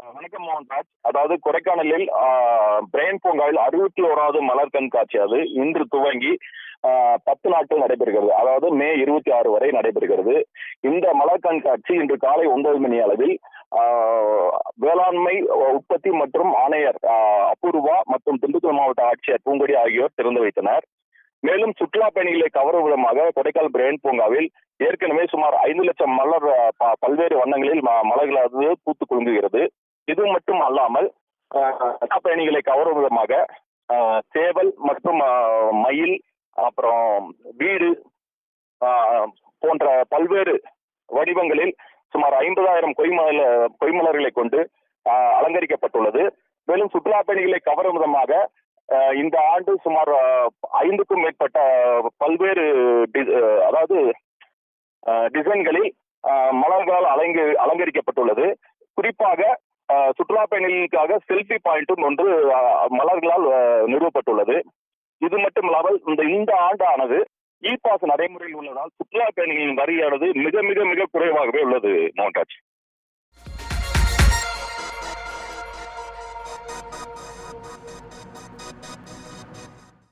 வணக்கம் மோகன்ராஜ். அதாவது கொடைக்கானலில் பிரெயின் பூங்காவில் அறுபத்தி ஓராவது மலர் கண்காட்சி அது. இன்று துவங்கி ஆஹ் பத்து நாட்கள் நடைபெறுகிறது. அதாவது மே இருபத்தி ஆறு வரை நடைபெறுகிறது. இந்த மலர் கண்காட்சி இன்று காலை ஒன்பது மணி அளவில் ஆஹ் வேளாண்மை உற்பத்தி மற்றும் ஆணையர் ஆஹ் அபூர்வா மற்றும் திண்டுக்கல் மாவட்ட ஆட்சியர் பூங்கொடி ஆகியோர் திறந்து வைத்தனர். மேலும் சுற்றுலா பயணிகளை கவரும் விதமாக கொடைக்கானல் பிரெயின் பூங்காவில் ஏற்கனவே சுமார் ஐந்து லட்சம் மலர் ப- பல்வேறு வண்ணங்களில் ம- பூத்து குலுங்குகிறது. இது மட்டும் அல்லாமல் பயணிகளை கவரும் விதமாக சேவல் மற்றும் மயில் அப்புறம் வீடு போன்ற பல்வேறு வடிவங்களில் சுமார் ஐம்பதாயிரம் கொய்மல கொய்மலர்களை கொண்டு அலங்கரிக்கப்பட்டுள்ளது. மேலும் சுற்றுலா பயணிகளை கவரும் விதமாக இந்த ஆண்டு சுமார் ஐந்துக்கும் மேற்பட்ட பல்வேறு அதாவது டிசைன்களில் மலர்களால் அலங்கு அலங்கரிக்கப்பட்டுள்ளது. குறிப்பாக சுற்றுலா பயணிகளுக்காக செல்ஃபி பாயிண்ட்டும் ஒன்று மலர்களால் நிறுவப்பட்டுள்ளது. இது மட்டும் இல்லாமல் இந்த இந்த ஆண்டானது இ பாஸ் நடைமுறையில் உள்ளதால் சுற்றுலா பயணிகளின் வரியானது மிக மிக மிக குறைவாகவே உள்ளது மோகன்ராஜ்.